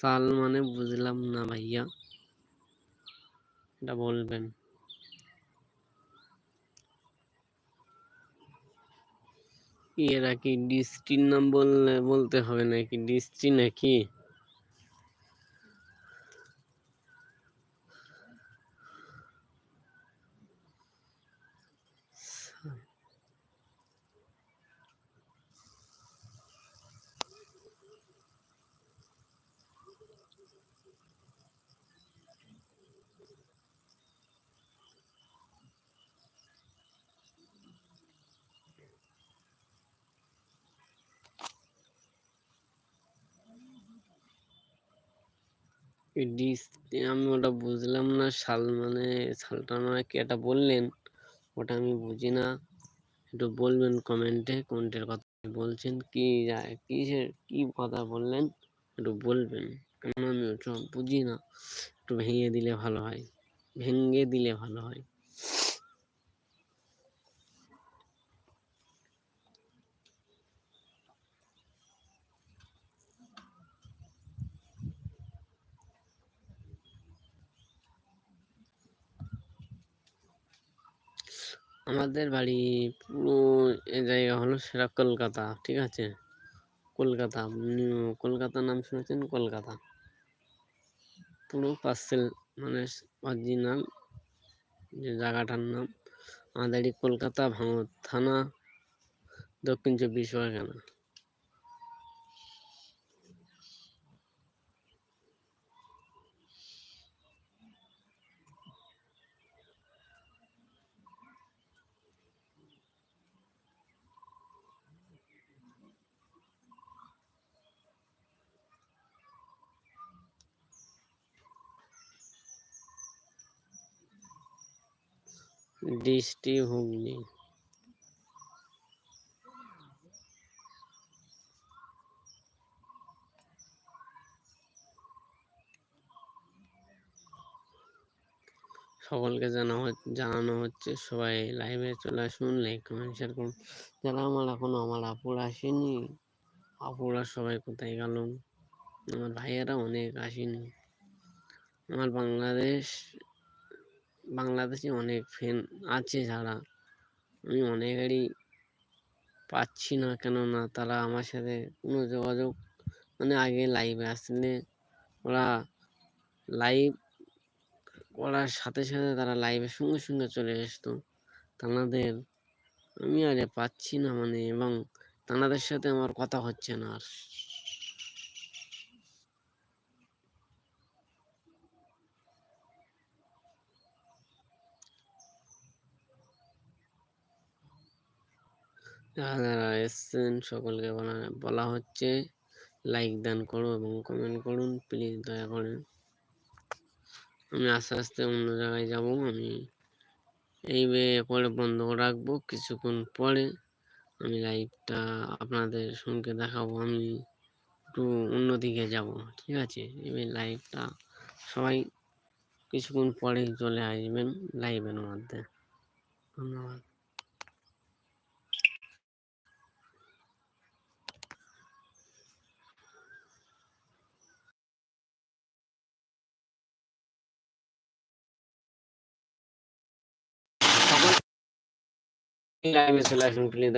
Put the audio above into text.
সাল মানে বুঝলাম না ভাইয়া। এটা বলবেন। এরা কি ডিস্ট্রির নাম বললে বলতে হবে নাকি? ডিস্ট্রি নাকি? ডিস আমি ওটা বুঝলাম না। শাল মানে শালটা মানে কি এটা বললেন? ওটা আমি বুঝি না। একটু বলবেন কমেন্টে কমেন্টের কথা বলছেন। কি কিসের, কি কথা বললেন? একটু বলবেন। কারণ আমি ওটা বুঝি না? একটু ভেঙে দিলে ভালো হয়। ভেঙে দিলে ভালো হয়। আমাদের বাড়ি পুরো জায়গা হলো সেরা কলকাতা, ঠিক আছে? কলকাতা কলকাতা নাম শুনেছেন? কলকাতা। পুরো পার্সেল মানে অরিজিনাল যে জায়গাটার নাম, আমাদের কলকাতা ভাঙর থানা, দক্ষিণ চব্বিশ পরগনা। ডিস্ট্রি হুগলি সকলকে জানা জানানো হচ্ছে, সবাই লাইভে চলে আসুন লাইক কমেন্ট শেয়ার করুন। যারা আমার এখনও আমার আপুর আসেনি, আপুরা সবাই কোথায় গেল? আমার ভাইয়েরা অনেক আসেনি। আমার বাংলাদেশ বাংলাদেশে অনেক ফ্যান আছে যারা। আমি অনেকেরই পাচ্ছি না, কেননা তারা আমার সাথে কোনো যোগাযোগ মানে আগে লাইভে আসলে ওরা লাইভ করার সাথে সাথে তারা লাইভের সঙ্গে সঙ্গে চলে আসতো। তাদের আমি আরে পাচ্ছি না মানে এবং তাদের সাথে আমার কথা হচ্ছে না আর। যারা এসছেন সকলকে বলা বলা হচ্ছে লাইক দান করো এবং কমেন্ট করুন প্লিজ দয়া করে। আমি আস্তে আস্তে অন্য জায়গায় যাব, আমি এই পরে বন্ধ রাখব। কিছুক্ষণ পরে আমি লাইভটা আপনাদের সঙ্গে দেখাবো, আমি একটু অন্যদিকে যাব, ঠিক আছে? এবার লাইভটা সবাই কিছুক্ষণ পরে চলে আসবেন লাইভের মধ্যে। ধন্যবাদ। লাইভে চলে আসুন প্লিজ